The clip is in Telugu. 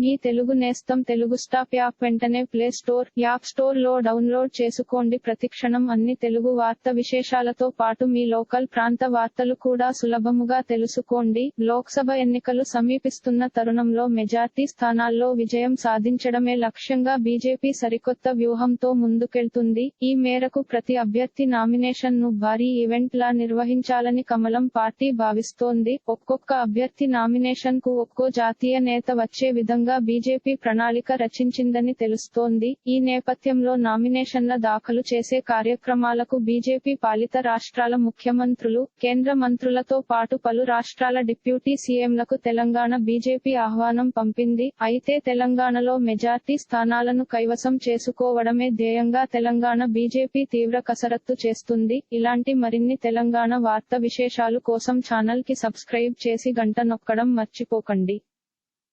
మీ తెలుగు నేస్తం తెలుగు స్టాప్ యాప్ వెంటనే ప్లే స్టోర్ యాప్ స్టోర్లో డౌన్లోడ్ చేసుకోండి. ప్రతిక్షణం అన్ని తెలుగు వార్త విశేషాలతో పాటు మీ లోకల్ ప్రాంత వార్తలు కూడా సులభముగా తెలుసుకోండి. లోక్సభ ఎన్నికలు సమీపిస్తున్న తరుణంలో మెజార్టీ స్థానాల్లో విజయం సాధించడమే లక్ష్యంగా బీజేపీ సరికొత్త వ్యూహంతో ముందుకెళ్తుంది. ఈ మేరకు ప్రతి అభ్యర్థి నామినేషన్ను భారీ ఈవెంట్ లా నిర్వహించాలని కమలం పార్టీ భావిస్తోంది. ఒక్కొక్క అభ్యర్థి నామినేషన్కు ఒక్కో జాతీయ నేత వచ్చే విధంగా బీజేపీ ప్రణాళిక రచించిందని తెలుస్తోంది. ఈ నేపథ్యంలో నామినేషన్ల దాఖలు చేసే కార్యక్రమాలకు బీజేపీ పాలిత రాష్ట్రాల ముఖ్యమంత్రులు కేంద్ర మంత్రులతో పాటు పలు రాష్ట్రాల డిప్యూటీ సీఎంలకు తెలంగాణ బీజేపీ ఆహ్వానం పంపింది. అయితే తెలంగాణలో మెజార్టీ స్థానాలను కైవసం చేసుకోవడమే ధ్యేయంగా తెలంగాణ బీజేపీ తీవ్ర కసరత్తు చేస్తుంది. ఇలాంటి మరిన్ని తెలంగాణ వార్త విశేషాలు కోసం ఛానల్కి సబ్స్క్రైబ్ చేసి గంట నొక్కడం మర్చిపోకండి.